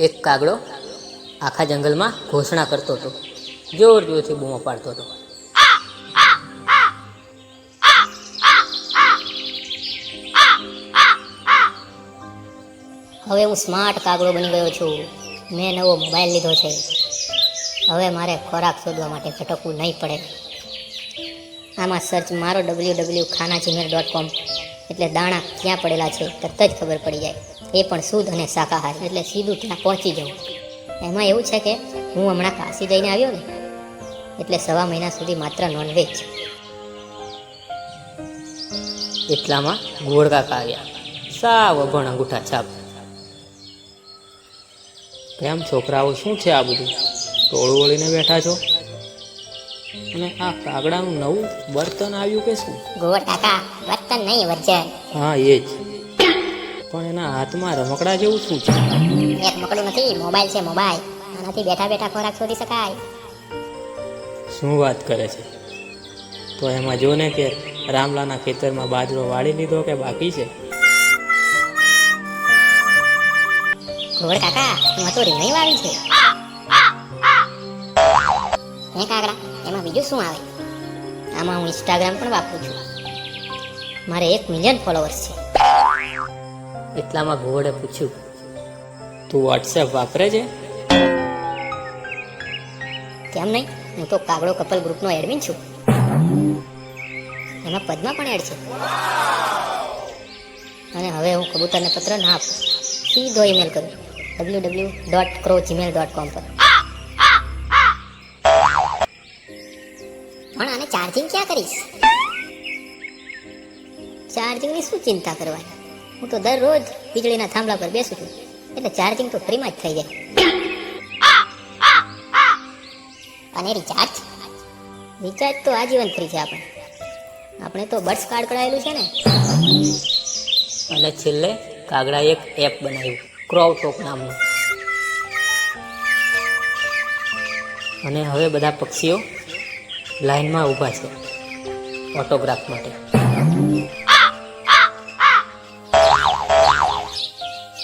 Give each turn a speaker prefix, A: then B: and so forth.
A: એક કાગડો આખા જંગલમાં ઘોષણા કરતો હતો. જોર જોરથી બૂમો પાડતો હતો.
B: હવે હું સ્માર્ટ કાગડો બની ગયો છું. મેં નવો મોબાઈલ લીધો છે. હવે મારે ખોરાક શોધવા માટે ભટકવું નહીં પડે. આમાં સર્ચ મારો ડબલ્યુ ડબલ્યુ ખાના જીમેલ ડોટ કોમ એટલે દાણા ક્યાં પડેલા છે તરત જ ખબર પડી જાય. એ પણ શુદ્ધ અને શાકાહારી એટલે સીધું ત્યાં પહોંચી જવું. એમાં એવું છે કે હું હમણાં કાશી જઈને આવ્યો ને એટલે સવા મહિના સુધી માત્ર નોનવેજ
A: એટલામાં ગોળકાકા આવ્યા. સાવ અભણ અંગૂઠા છાપ. કેમ છોકરાઓ શું છે આ બધું? ટોળું વળીને બેઠા છો? અને આ કાગડાનું નવું બર્તન આવ્યું કે શું?
B: ગોળ કાકા વર્તન નહીં વર્જન.
A: હા એ જ. પણ એના હાથમાં રમકડા જેવું શું છે?
B: એક મકડું નથી મોબાઈલ છે મોબાઈલ. આનાથી બેઠા બેઠા ખોરાક શોધી શકાય.
A: શું વાત કરે છે? તો એમાં જો ને કે રામલાના ખેતરમાં બાજરો વાળી લીધો કે બાકી છે?
B: ઘોર કાકા એમાં તો રીંગણી વાળી છે. હે કાકડા એમાં બીજું શું આવે? આમાં હું ઇન્સ્ટાગ્રામ પણ વાપરું છું. મારે એક મિલિયન ફોલોવર્સ છે.
A: એટલામાં ઘોડે પૂછ્યું, તું વોટ્સએપ વાપરે છે?
B: કેમ નહીં? હું તો કાગડો કપલ ગ્રુપનો એડમિન છું. એમાં પદ્મા પણ એડ છે. અને હવે હું કબૂતરને પત્ર ના આપું. સીધો ઈમેલ કરું. ડબલ્યુ ડબલ્યુ ડોટ ક્રો જીમેલ ડોટ કોમ પર. પણ આને ચાર્જિંગ ક્યાં કરીશ? ચાર્જિંગની શું ચિંતા કરવાની? હું તો દરરોજ વીજળીના થાંભલા પર બેસું છું. એટલે ચાર્જિંગ તો ફ્રીમાં જ થઈ જાય. અને રિચાર્જ રિચાર્જ તો આજીવન ફ્રી છે આપણે. આપણે તો બર્ડ્સ કાર્ડ કઢાયેલું છે ને.
A: અને છેલ્લે કાગડા એક એપ બનાવ્યું ક્રોવ ટોક નામનું. અને હવે બધા પક્ષીઓ લાઈનમાં ઊભા છે ઓટોગ્રાફ માટે.